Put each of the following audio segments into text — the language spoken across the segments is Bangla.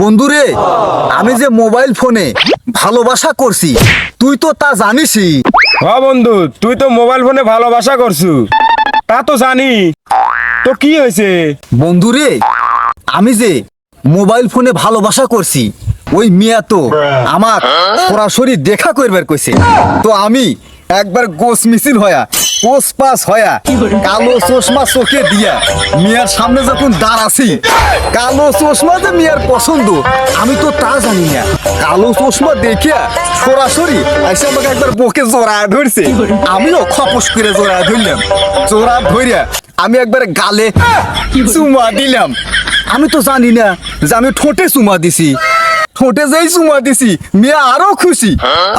বন্ধুরে আমি যে মোবাইল ফোনে ভালোবাসা করছি তুই তো তা জানিসই। হ বন্ধু তুই তো মোবাইল ফোনে ভালোবাসা করছু। তা তো জানি। তো কি হয়েছে? বন্ধুরে আমি যে মোবাইল ফোনে ভালোবাসা করছি ওই মিয়া তো আমার সরাসরি দেখা করবার কইছে। তো আমি একবার গোস মিছিল হয়া কোস পাস হয়া, কালো চশমা চোখে দিয়া মিয়ার সামনে যখন দাঁড়াছি, কালো চশমা যে মিয়ার পছন্দ, আমি তো তা জানি না। কালো চশমা দেখিয়া সরাসরি এসে আমাকে একবার বকে জোড়া ধরছে। আমিও খপস করে জোড়া ধরলাম। জোড়া ধরিয়া আমি একবার গালে চুমা দিলাম। আমি তো জানি না যে আমি ঠোঁটে চুমা দিছি। ঠোঁটে যেই চুমা দিছি মিয়া আরও খুশি।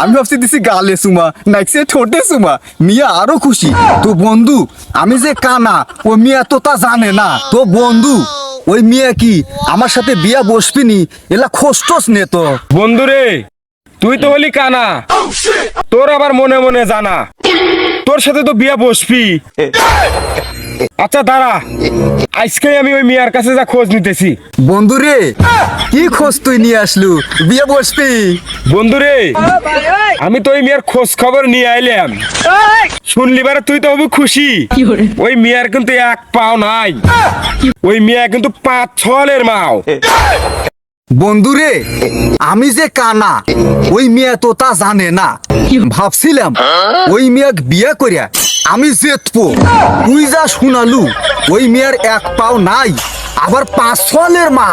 আমি ভাবছি দিছি গালে চুমা নাইছে ঠোঁটে চুমা মিয়া আরও খুশি। তো বন্ধু আমি যে কানা ও মিয়া তো তা জানে না। তো বন্ধু ওই মিয়া কি আমার সাথে বিয়া বসবিনি? এলা খোস্টস নে তো। বন্ধু রে তুই তো হলি কানা। তোর আবার মনে মনে জানা। তোর সাথে তো বিয়া বসবি। আচ্ছা দাঁড়া। আজকে আমি ওই মিয়ার কাছে যা খোঁজ নিতেছি। বন্ধু রে কি খোঁজ তুই নিয়ে আসলু? বিয়া বসবি। বন্ধু রে আমি তো ওই মিয়ার খোঁজ খবর নিয়ে আইলাম। শুনলি বারে তুই তো হবি খুশি। ওই মিয়ার কিন্তু এক পাও নাই। ওই মিয়া কিন্তু পাঁচ ছলের মাও। বন্ধুরে, আমি যে কানা, ওই মেয়ে তো তা জানে না। ভাবছিলাম, ওই মেয়াক বিয়ে করিয়া আমি জেতবো। তুই যা শুনালু, ওই মেয়ের এক পাও নাই, আবার পাঁচ সালের মা।